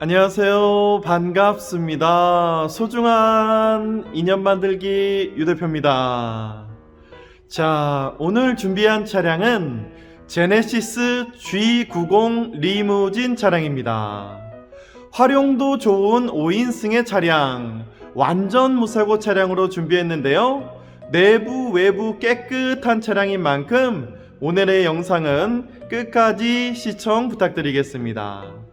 안녕하세요. 반갑습니다. 소중한 인연 만들기 유 대표입니다. 자, 오늘 준비한 차량은 제네시스 G90 리무진 차량입니다. 활용도 좋은 5인승의 차량, 완전 무사고 차량으로 준비했는데요. 내부, 외부 깨끗한 차량인 만큼 오늘의 영상은 끝까지 시청 부탁드리겠습니다.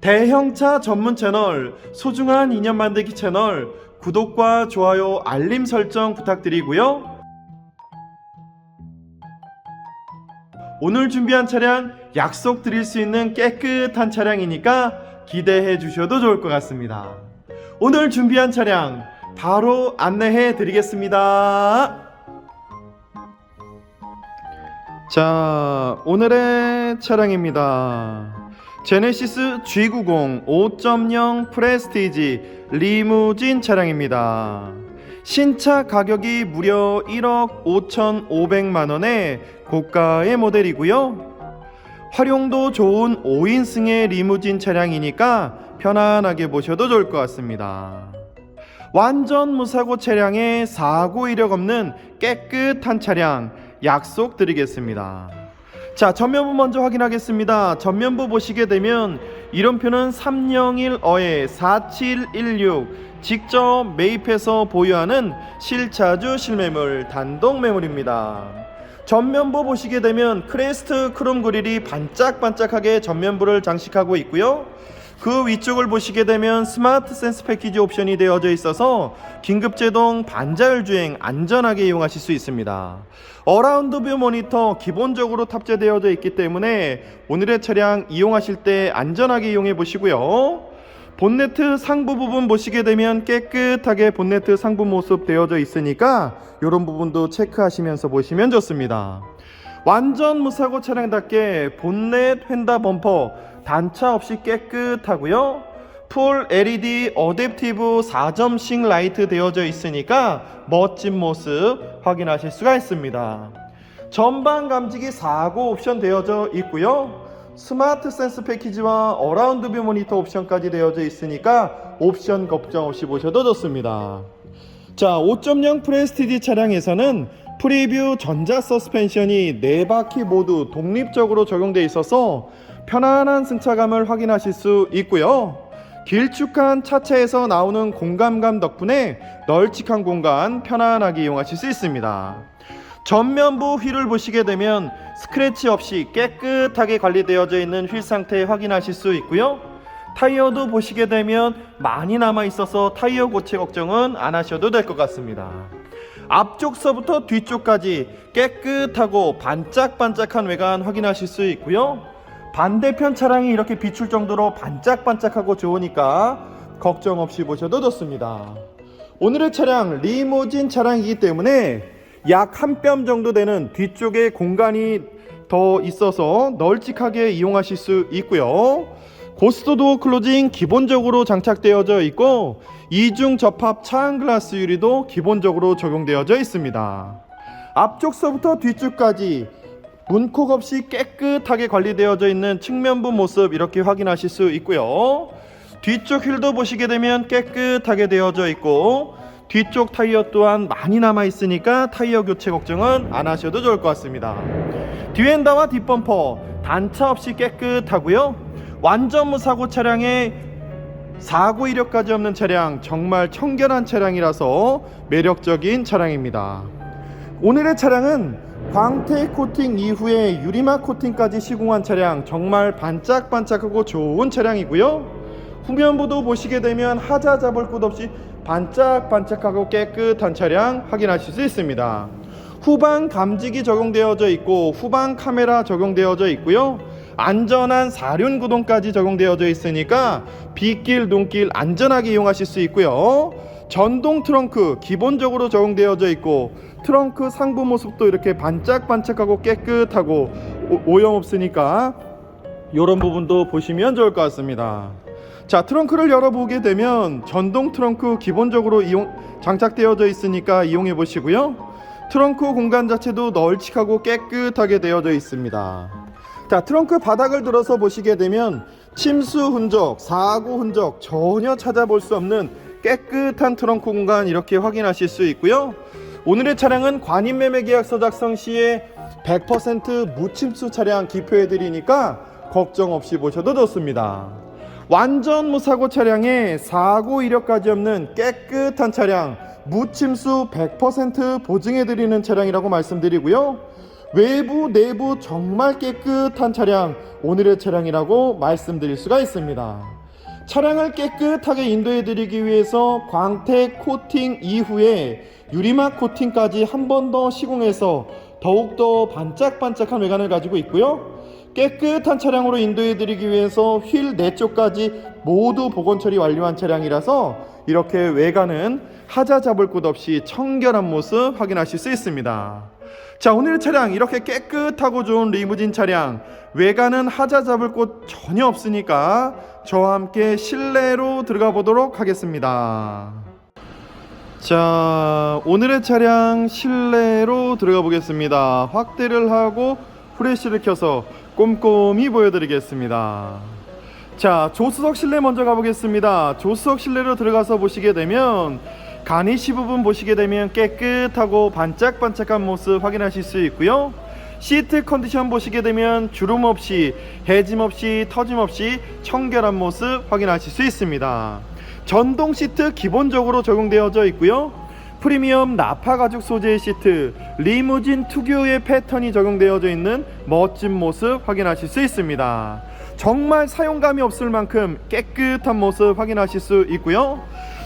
대형차 전문 채널 소중한 인연 만들기 채널 구독과 좋아요 알림 설정 부탁드리고요. 오늘 준비한 차량 약속 드릴 수 있는 깨끗한 차량이니까 기대해 주셔도 좋을 것 같습니다. 오늘 준비한 차량 바로 안내해 드리겠습니다. 자, 오늘의 차량입니다. 제네시스 G90 5.0 프레스티지 리무진 차량입니다. 신차 가격이 무려 1억 5,500만 원의 고가의 모델이고요. 활용도 좋은 5인승의 리무진 차량이니까 편안하게 보셔도 좋을 것 같습니다. 완전 무사고 차량에 사고 이력 없는 깨끗한 차량 약속드리겠습니다. 자, 전면부 먼저 확인하겠습니다. 전면부 보시게 되면 이름표는 301어에 4716 직접 매입해서 보유하는 실차주 실매물 단독 매물입니다. 전면부 보시게 되면 크레스트 크롬 그릴이 반짝반짝하게 전면부를 장식하고 있고요. 그 위쪽을 보시게 되면 스마트 센스 패키지 옵션이 되어져 있어서 긴급 제동 반자율 주행 안전하게 이용하실 수 있습니다. 어라운드 뷰 모니터 기본적으로 탑재되어져 있기 때문에 오늘의 차량 이용하실 때 안전하게 이용해 보시고요. 본네트 상부 부분 보시게 되면 깨끗하게 본네트 상부 모습 되어져 있으니까 이런 부분도 체크하시면서 보시면 좋습니다. 완전 무사고 차량답게 본넷 휀다 범퍼 단차 없이 깨끗하고요. 풀 LED 어댑티브 4점식 라이트 되어져 있으니까 멋진 모습 확인하실 수가 있습니다. 전방 감지기 4고 옵션 되어져 있고요. 스마트 센스 패키지와 어라운드 뷰 모니터 옵션까지 되어져 있으니까 옵션 걱정 없이 보셔도 좋습니다. 자, 5.0 프레스티지 차량에서는 프리뷰 전자 서스펜션이 네 바퀴 모두 독립적으로 적용되어 있어서 편안한 승차감을 확인하실 수 있고요. 길쭉한 차체에서 나오는 공간감 덕분에 널찍한 공간 편안하게 이용하실 수 있습니다. 전면부 휠을 보시게 되면 스크래치 없이 깨끗하게 관리되어져 있는 휠 상태 확인하실 수 있고요. 타이어도 보시게 되면 많이 남아 있어서 타이어 고체 걱정은 안 하셔도 될 것 같습니다. 앞쪽서부터 뒤쪽까지 깨끗하고 반짝반짝한 외관 확인하실 수 있고요. 반대편 차량이 이렇게 비출 정도로 반짝반짝하고 좋으니까 걱정 없이 보셔도 좋습니다. 오늘의 차량 리모진 차량이기 때문에 약 한 뼘 정도 되는 뒤쪽에 공간이 더 있어서 널찍하게 이용하실 수 있고요. 고스트 도어 클로징 기본적으로 장착되어져 있고 이중 접합 차안 글라스 유리도 기본적으로 적용되어져 있습니다. 앞쪽서부터 뒤쪽까지 문콕 없이 깨끗하게 관리되어져 있는 측면부 모습 이렇게 확인하실 수 있고요. 뒤쪽 휠도 보시게 되면 깨끗하게 되어져 있고 뒤쪽 타이어 또한 많이 남아 있으니까 타이어 교체 걱정은 안 하셔도 좋을 것 같습니다. 뒤엔다와 뒷범퍼 단차 없이 깨끗하고요. 완전 무사고 차량에 사고 이력까지 없는 차량 정말 청결한 차량이라서 매력적인 차량입니다. 오늘의 차량은 광택 코팅 이후에 유리막 코팅까지 시공한 차량 정말 반짝반짝하고 좋은 차량이고요. 후면부도 보시게 되면 하자 잡을 곳 없이 반짝반짝하고 깨끗한 차량 확인하실 수 있습니다. 후방 감지기 적용되어져 있고 후방 카메라 적용되어져 있고요. 안전한 사륜 구동까지 적용되어져 있으니까 빗길, 눈길 안전하게 이용하실 수 있고요. 전동 트렁크 기본적으로 적용되어져 있고 트렁크 상부 모습도 이렇게 반짝반짝하고 깨끗하고 오- 오염 없으니까 이런 부분도 보시면 좋을 것 같습니다. 자 트렁크를 열어보게 되면 전동 트렁크 기본적으로 이용 장착되어져 있으니까 이용해 보시고요. 트렁크 공간 자체도 널찍하고 깨끗하게 되어져 있습니다. 자 트렁크 바닥을 들어서 보시게 되면 침수 흔적, 사고 흔적 전혀 찾아볼 수 없는 깨끗한 트렁크 공간 이렇게 확인하실 수 있고요. 오늘의 차량은 관인매매 계약서 작성 시에 100% 무침수 차량 기표해 드리니까 걱정 없이 보셔도 좋습니다. 완전 무사고 차량에 사고 이력까지 없는 깨끗한 차량 무침수 100% 보증해 드리는 차량이라고 말씀드리고요. 외부 내부 정말 깨끗한 차량 오늘의 차량이라고 말씀드릴 수가 있습니다. 차량을 깨끗하게 인도해 드리기 위해서 광택 코팅 이후에 유리막 코팅까지 한 번 더 시공해서 더욱더 반짝반짝한 외관을 가지고 있고요. 깨끗한 차량으로 인도해 드리기 위해서 휠네 쪽까지 모두 복원 처리 완료한 차량이라서 이렇게 외관은 하자 잡을 곳 없이 청결한 모습 확인하실 수 있습니다. 자, 오늘 차량 이렇게 깨끗하고 좋은 리무진 차량 외관은 하자 잡을 곳 전혀 없으니까 저와 함께 실내로 들어가 보도록 하겠습니다. 자, 오늘의 차량 실내로 들어가 보겠습니다. 확대를 하고 프레쉬를 켜서 꼼꼼히 보여드리겠습니다. 자, 조수석 실내 먼저 가보겠습니다. 조수석 실내로 들어가서 보시게 되면 가니시 부분 보시게 되면 깨끗하고 반짝반짝한 모습 확인하실 수 있고요. 시트 컨디션 보시게 되면 주름 없이 해짐 없이 터짐 없이 청결한 모습 확인하실 수 있습니다. 전동 시트 기본적으로 적용되어져 있고요. 프리미엄 나파 가죽 소재의 시트, 리무진 특유의 패턴이 적용되어져 있는 멋진 모습 확인하실 수 있습니다. 정말 사용감이 없을 만큼 깨끗한 모습 확인하실 수 있고요.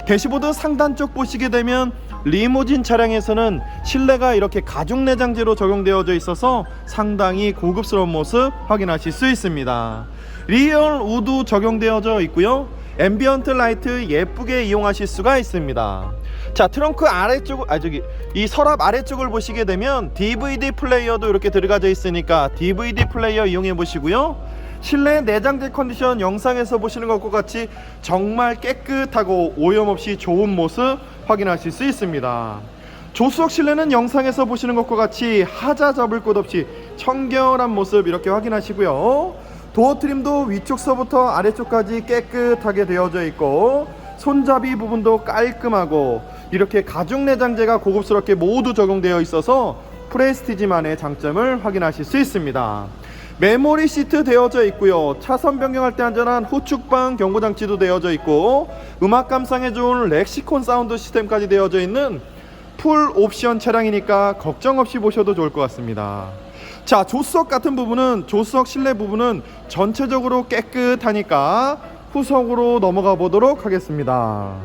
대시보드 상단 쪽 보시게 되면 리무진 차량에서는 실내가 이렇게 가죽 내장재로 적용되어져 있어서 상당히 고급스러운 모습 확인하실 수 있습니다. 리얼 우드 적용되어져 있고요. 앰비언트 라이트 예쁘게 이용하실 수가 있습니다. 자 트렁크 아래쪽 아 저기 이 서랍 아래쪽을 보시게 되면 DVD 플레이어도 이렇게 들어가져 있으니까 DVD 플레이어 이용해 보시고요. 실내 내장재 컨디션 영상에서 보시는 것과 같이 정말 깨끗하고 오염 없이 좋은 모습 확인하실 수 있습니다. 조수석 실내는 영상에서 보시는 것과 같이 하자 잡을 곳 없이 청결한 모습 이렇게 확인하시고요. 도어 트림도 위쪽서부터 아래쪽까지 깨끗하게 되어져 있고 손잡이 부분도 깔끔하고 이렇게 가죽 내장재가 고급스럽게 모두 적용되어 있어서 프레스티지만의 장점을 확인하실 수 있습니다. 메모리 시트 되어져 있고요. 차선 변경할 때 안전한 후축방 경고 장치도 되어져 있고 음악 감상에 좋은 렉시콘 사운드 시스템까지 되어져 있는 풀 옵션 차량이니까 걱정 없이 보셔도 좋을 것 같습니다. 자, 조수석 같은 부분은 조수석 실내 부분은 전체적으로 깨끗하니까 후석으로 넘어가 보도록 하겠습니다.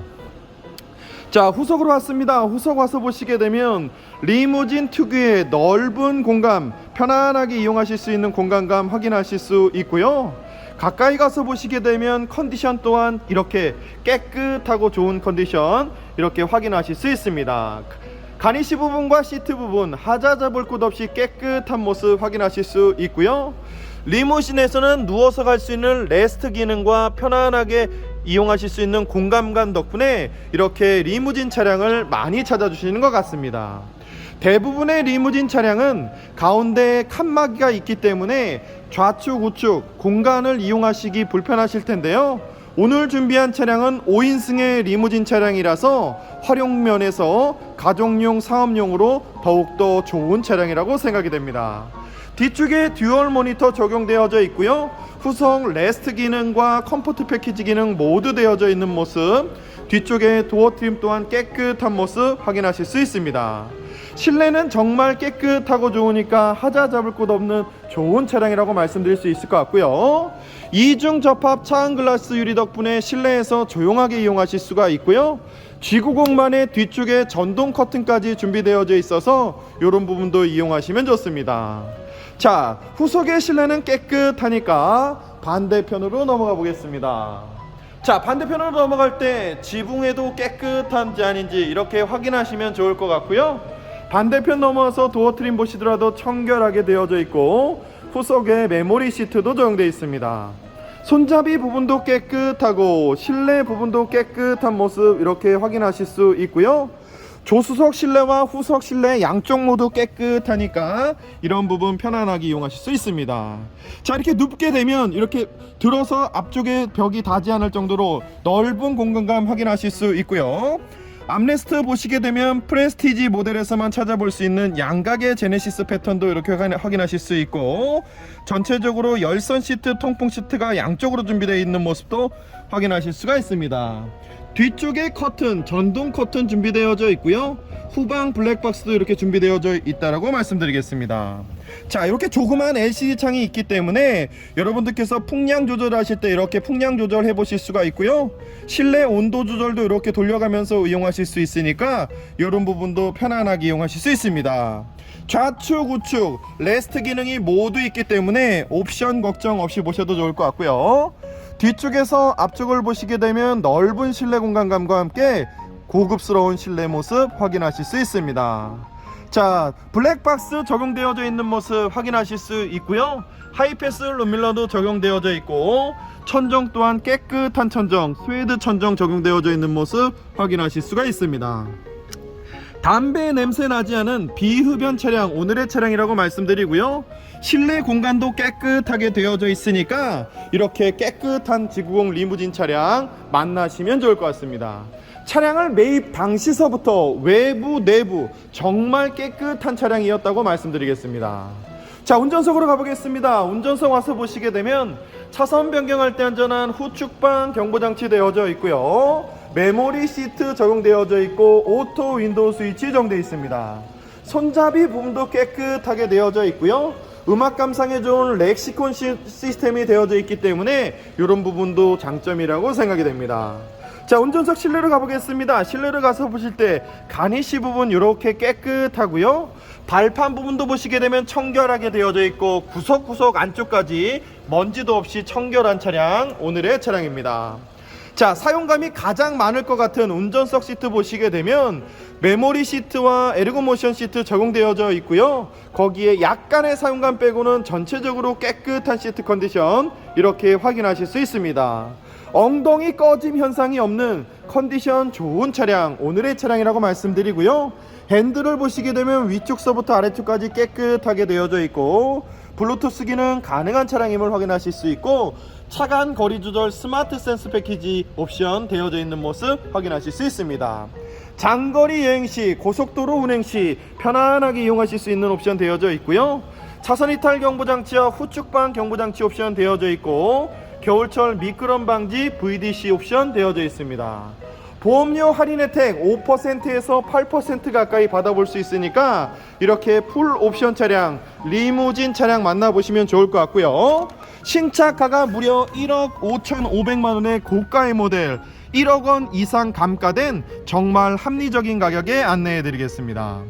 자, 후석으로 왔습니다. 후석 와서 보시게 되면 리무진 특유의 넓은 공간, 편안하게 이용하실 수 있는 공간감 확인하실 수 있고요. 가까이 가서 보시게 되면 컨디션 또한 이렇게 깨끗하고 좋은 컨디션 이렇게 확인하실 수 있습니다. 가니시 부분과 시트 부분 하자 잡을 곳 없이 깨끗한 모습 확인하실 수 있고요. 리무신에서는 누워서 갈 수 있는 레스트 기능과 편안하게 이용하실 수 있는 공간감 덕분에 이렇게 리무진 차량을 많이 찾아주시는 것 같습니다. 대부분의 리무진 차량은 가운데 칸막이가 있기 때문에 좌측 우측 공간을 이용하시기 불편하실 텐데요. 오늘 준비한 차량은 5인승의 리무진 차량이라서 활용면에서 가족용 사업용으로 더욱더 좋은 차량이라고 생각이 됩니다. 뒤쪽에 듀얼 모니터 적용되어져 있고요. 후성 레스트 기능과 컴포트 패키지 기능 모두 되어져 있는 모습. 뒤쪽에 도어 트림 또한 깨끗한 모습 확인하실 수 있습니다. 실내는 정말 깨끗하고 좋으니까 하자 잡을 곳 없는 좋은 차량이라고 말씀드릴 수 있을 것 같고요. 이중 접합 차은 글라스 유리 덕분에 실내에서 조용하게 이용하실 수가 있고요. G90만의 뒤쪽에 전동 커튼까지 준비되어져 있어서 이런 부분도 이용하시면 좋습니다. 자, 후속의 실내는 깨끗하니까 반대편으로 넘어가 보겠습니다. 자, 반대편으로 넘어갈 때 지붕에도 깨끗한지 아닌지 이렇게 확인하시면 좋을 것 같고요. 반대편 넘어서 도어 트림 보시더라도 청결하게 되어져 있고 후속에 메모리 시트도 적용되어 있습니다. 손잡이 부분도 깨끗하고 실내 부분도 깨끗한 모습 이렇게 확인하실 수 있고요. 조수석 실내와 후석 실내 양쪽 모두 깨끗하니까 이런 부분 편안하게 이용하실 수 있습니다. 자 이렇게 눕게 되면 이렇게 들어서 앞쪽에 벽이 닿지 않을 정도로 넓은 공간감 확인하실 수 있고요. 암레스트 보시게 되면 프레스티지 모델에서만 찾아볼 수 있는 양각의 제네시스 패턴도 이렇게 확인- 확인하실 수 있고 전체적으로 열선 시트, 통풍 시트가 양쪽으로 준비되어 있는 모습도 확인하실 수가 있습니다. 뒤쪽에 커튼, 전동 커튼 준비되어져 있고요. 후방 블랙박스도 이렇게 준비되어져 있다라고 말씀드리겠습니다. 자, 이렇게 조그만 LCD 창이 있기 때문에 여러분들께서 풍량 조절하실 때 이렇게 풍량 조절해 보실 수가 있고요. 실내 온도 조절도 이렇게 돌려가면서 이용하실 수 있으니까 이런 부분도 편안하게 이용하실 수 있습니다. 좌측, 우측, 레스트 기능이 모두 있기 때문에 옵션 걱정 없이 보셔도 좋을 것 같고요. 뒤쪽에서 앞쪽을 보시게 되면 넓은 실내 공간감과 함께 고급스러운 실내 모습 확인하실 수 있습니다. 자, 블랙박스 적용되어져 있는 모습 확인하실 수 있고요. 하이패스 룸밀러도 적용되어져 있고 천정 또한 깨끗한 천정, 스웨드 천정 적용되어져 있는 모습 확인하실 수가 있습니다. 담배 냄새 나지 않은 비흡연 차량 오늘의 차량이라고 말씀드리고요. 실내 공간도 깨끗하게 되어져 있으니까 이렇게 깨끗한 지구공 리무진 차량 만나시면 좋을 것 같습니다. 차량을 매입 당시서부터 외부 내부 정말 깨끗한 차량이었다고 말씀드리겠습니다. 자 운전석으로 가보겠습니다. 운전석 와서 보시게 되면 차선 변경할 때 안전한 후측방 경보장치 되어져 있고요. 메모리 시트 적용되어져 있고 오토 윈도우 스위치 적용되어 있습니다. 손잡이 부분도 깨끗하게 되어져 있고요. 음악 감상에 좋은 렉시콘 시, 시스템이 되어져 있기 때문에 이런 부분도 장점이라고 생각이 됩니다. 자 운전석 실내로 가보겠습니다 실내로 가서 보실 때 가니시 부분 이렇게 깨끗하고요 발판 부분도 보시게 되면 청결하게 되어져 있고 구석구석 안쪽까지 먼지도 없이 청결한 차량 오늘의 차량입니다 자 사용감이 가장 많을 것 같은 운전석 시트 보시게 되면 메모리 시트와 에르고모션 시트 적용되어져 있고요. 거기에 약간의 사용감 빼고는 전체적으로 깨끗한 시트 컨디션 이렇게 확인하실 수 있습니다. 엉덩이 꺼짐 현상이 없는 컨디션 좋은 차량 오늘의 차량이라고 말씀드리고요. 핸들을 보시게 되면 위쪽서부터 아래쪽까지 깨끗하게 되어져 있고 블루투스 기능 가능한 차량임을 확인하실 수 있고 차간 거리 조절 스마트 센스 패키지 옵션 되어져 있는 모습 확인하실 수 있습니다 장거리 여행 시 고속도로 운행 시 편안하게 이용하실 수 있는 옵션 되어져 있고요 차선 이탈 경보 장치와 후측방 경보 장치 옵션 되어져 있고 겨울철 미끄럼 방지 VDC 옵션 되어져 있습니다. 보험료 할인 혜택 5%에서 8% 가까이 받아볼 수 있으니까 이렇게 풀 옵션 차량, 리무진 차량 만나보시면 좋을 것 같고요. 신차가가 무려 1억 5,500만 원의 고가의 모델 1억 원 이상 감가된 정말 합리적인 가격에 안내해 드리겠습니다.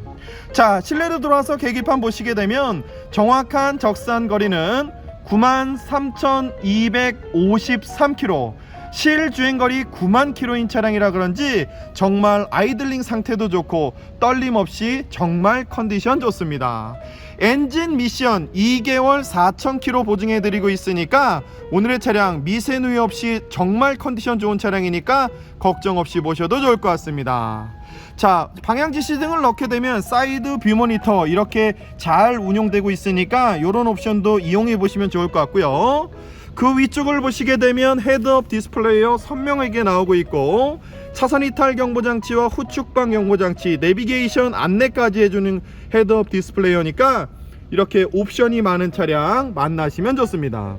자, 실내로 들어와서 계기판 보시게 되면 정확한 적산 거리는 93,253km 실 주행거리 9만 킬로인 차량이라 그런지 정말 아이들링 상태도 좋고 떨림 없이 정말 컨디션 좋습니다. 엔진 미션 2개월 4,000km 보증해 드리고 있으니까 오늘의 차량 미세 누이 없이 정말 컨디션 좋은 차량이니까 걱정 없이 보셔도 좋을 것 같습니다. 자 방향 지 시 등을 넣게 되면 사이드 뷰 모니터 이렇게 잘 운용되고 있으니까 이런 옵션도 이용해 보시면 좋을 것 같고요 그 위쪽을 보시게 되면 헤드업 디스플레이어 선명하게 나오고 있고 차선 이탈 경보 장치와 후측방 경보 장치 내비게이션 안내까지 해주는 헤드업 디스플레이어니까 이렇게 옵션이 많은 차량 만나시면 좋습니다.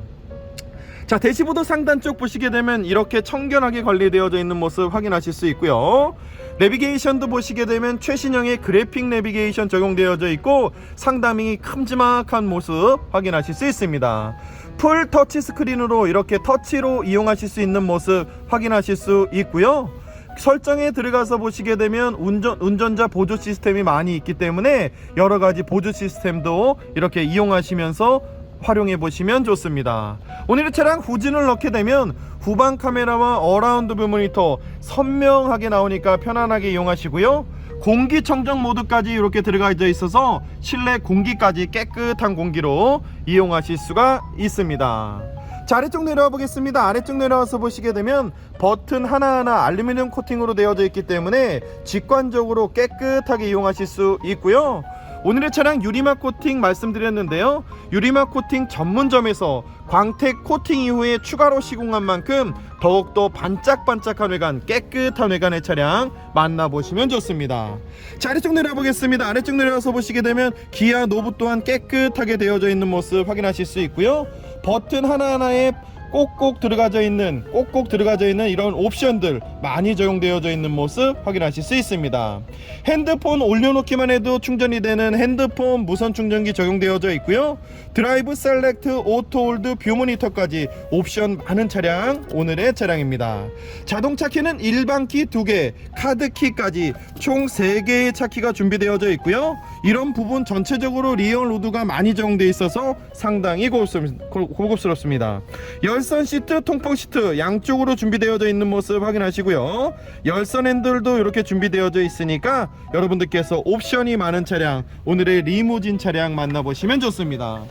자 대시보드 상단 쪽 보시게 되면 이렇게 청결하게 관리되어져 있는 모습 확인하실 수 있고요. 내비게이션도 보시게 되면 최신형의 그래픽 내비게이션 적용되어져 있고 상당히 큼지막한 모습 확인하실 수 있습니다 풀 터치 스크린으로 이렇게 터치로 이용하실 수 있는 모습 확인하실 수 있고요 설정에 들어가서 보시게 되면 운전, 운전자 보조 시스템이 많이 있기 때문에 여러 가지 보조 시스템도 이렇게 이용하시면서 활용해 보시면 좋습니다. 오늘의 차량 후진을 넣게 되면 후방 카메라와 어라운드 뷰 모니터 선명하게 나오니까 편안하게 이용하시고요. 공기청정 모드까지 이렇게 들어가 있어서 실내 공기까지 깨끗한 공기로 이용하실 수가 있습니다. 자 아래쪽 내려와 보겠습니다. 아래쪽 내려와서 보시게 되면 버튼 하나하나 알루미늄 코팅으로 되어져 있기 때문에 직관적으로 깨끗하게 이용하실 수 있고요. 오늘의 차량 유리막 코팅 말씀드렸는데요. 유리막 코팅 전문점에서 광택 코팅 이후에 추가로 시공한 만큼 더욱더 반짝반짝한 외관 깨끗한 외관의 차량 만나보시면 좋습니다. 자 아래쪽 내려와 보겠습니다. 아래쪽 내려와서 보시게 되면 기아 노브 또한 깨끗하게 되어져 있는 모습 확인하실 수 있고요. 버튼 하나하나에 꼭꼭 들어가져 있는 꼭꼭 들어가져 있는 이런 옵션들 많이 적용되어져 있는 모습 확인하실 수 있습니다. 핸드폰 올려놓기만 해도 충전이 되는 핸드폰 무선 충전기 적용되어져 있고요. 드라이브 셀렉트 오토 홀드 뷰 모니터까지 옵션 많은 차량 오늘의 차량입니다. 자동차 키는 일반 키 2개, 카드 키까지 총 3개의 차 키가 준비되어져 있고요. 이런 부분 전체적으로 리얼 로드가 많이 적용되어 있어서 상당히 고급스럽, 고급스럽습니다. 열선 시트, 통풍 시트 양쪽으로 준비되어져 있는 모습 확인하시고요. 열선 핸들도 이렇게 준비되어져 있으니까 여러분들께서 옵션이 많은 차량, 오늘의 리무진 차량 만나보시면 좋습니다.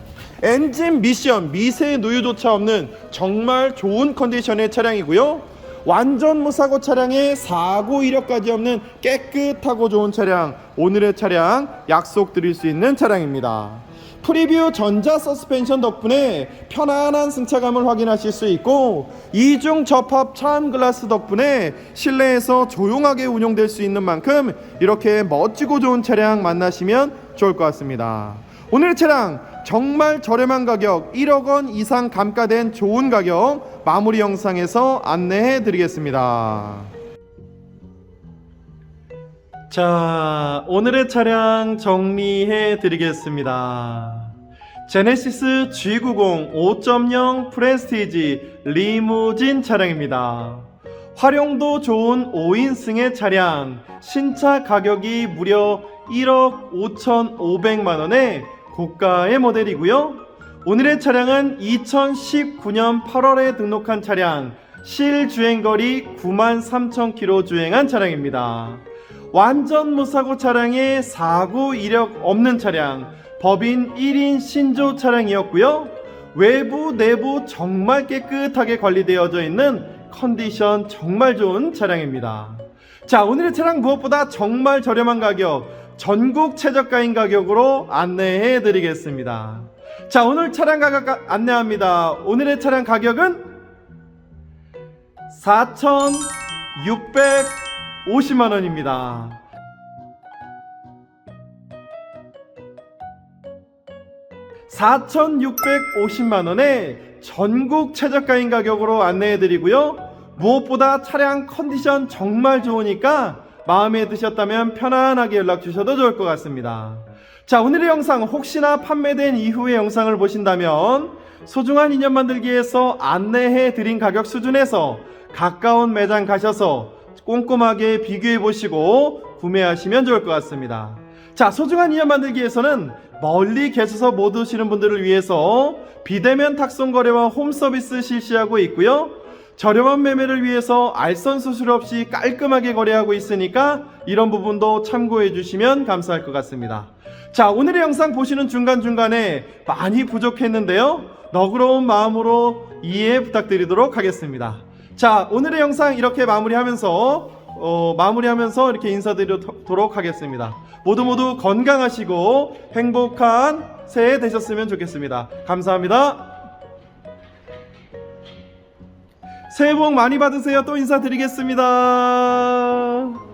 엔진 미션 미세 누유조차 없는 정말 좋은 컨디션의 차량이고요. 완전 무사고 차량에 사고 이력까지 없는 깨끗하고 좋은 차량 오늘의 차량 약속 드릴 수 있는 차량입니다. 프리뷰 전자 서스펜션 덕분에 편안한 승차감을 확인하실 수 있고 이중 접합 차암 글라스 덕분에 실내에서 조용하게 운용될 수 있는 만큼 이렇게 멋지고 좋은 차량 만나시면 좋을 것 같습니다. 오늘의 차량 정말 저렴한 가격 1억 원 이상 감가된 좋은 가격 마무리 영상에서 안내해 드리겠습니다. 자, 오늘의 차량 정리해 드리겠습니다. 제네시스 G90 5.0 프레스티지 리무진 차량입니다. 활용도 좋은 5인승의 차량, 신차 가격이 무려 1억 5,500만 원의 고가의 모델이고요. 오늘의 차량은 2019년 8월에 등록한 차량, 실 주행거리 9만 3천 킬로 주행한 차량입니다. 완전 무사고 차량에 사고 이력 없는 차량, 법인 1인 신조 차량이었고요. 외부, 내부 정말 깨끗하게 관리되어져 있는 컨디션 정말 좋은 차량입니다. 자, 오늘의 차량 무엇보다 정말 저렴한 가격, 전국 최저가인 가격으로 안내해 드리겠습니다. 자, 오늘 차량 가격 가- 안내합니다. 오늘의 차량 가격은 4,650만 원입니다. (4,650만 원에) 전국 최저가인 가격으로 안내해 드리고요 무엇보다 차량 컨디션 정말 좋으니까 마음에 드셨다면 편안하게 연락 주셔도 좋을 것 같습니다 자 오늘의 영상 혹시나 판매된 이후의 영상을 보신다면 소중한 인연 만들기에서 안내해 드린 가격 수준에서 가까운 매장 가셔서 꼼꼼하게 비교해 보시고 구매하시면 좋을 것 같습니다. 자, 소중한 인연 만들기에서는 멀리 계셔서 못 오시는 분들을 위해서 비대면 탁송 거래와 홈 서비스 실시하고 있고요. 저렴한 매매를 위해서 알선 수수료 없이 깔끔하게 거래하고 있으니까 이런 부분도 참고해 주시면 감사할 것 같습니다. 자, 오늘의 영상 보시는 중간중간에 많이 부족했는데요. 너그러운 마음으로 이해 부탁드리도록 하겠습니다. 자, 오늘의 영상 이렇게 마무리하면서 어, 마무리하면서 이렇게 인사드리도록 하겠습니다. 모두 모두 건강하시고 행복한 새해 되셨으면 좋겠습니다. 감사합니다. 새해 복 많이 받으세요. 또 인사드리겠습니다.